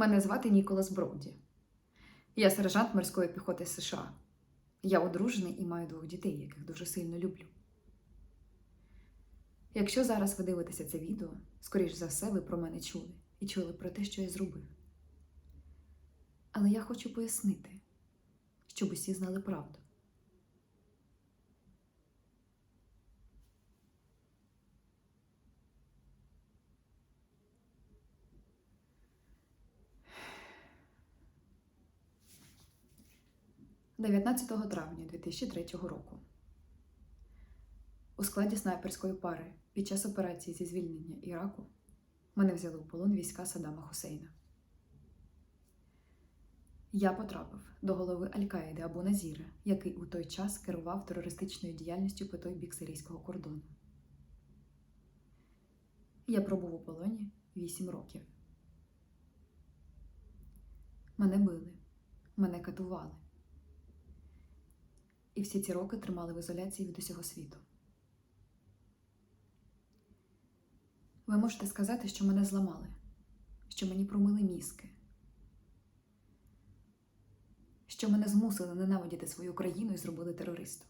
Мене звати Ніколас Броуді. Я сержант морської піхоти США. Я одружений і маю двох дітей, яких дуже сильно люблю. Якщо зараз ви дивитеся це відео, скоріш за все, ви про мене чули і чули про те, що я зробив. Але я хочу пояснити, щоб усі знали правду. – 19 травня 2003 року у складі снайперської пари під час операції зі звільнення Іраку мене взяли у полон війська Саддама Хусейна. Я потрапив до голови Аль-Каїди Абу Назіра, який у той час керував терористичною діяльністю по той бік сирійського кордону. Я пробув у полоні 8 років. Мене били, мене катували. І всі ці роки тримали в ізоляції від усього світу. Ви можете сказати, що мене зламали, що мені промили мізки, що мене змусили ненавидіти свою країну і зробили терористом.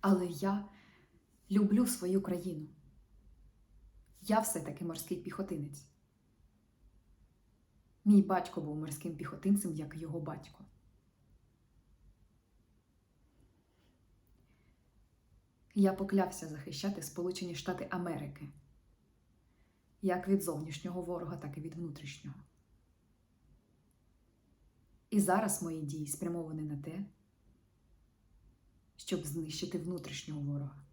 Але я люблю свою країну. Я все-таки морський піхотинець. Мій батько був морським піхотинцем, як його батько. Я поклявся захищати Сполучені Штати Америки як від зовнішнього ворога, так і від внутрішнього. І зараз мої дії спрямовані на те, щоб знищити внутрішнього ворога.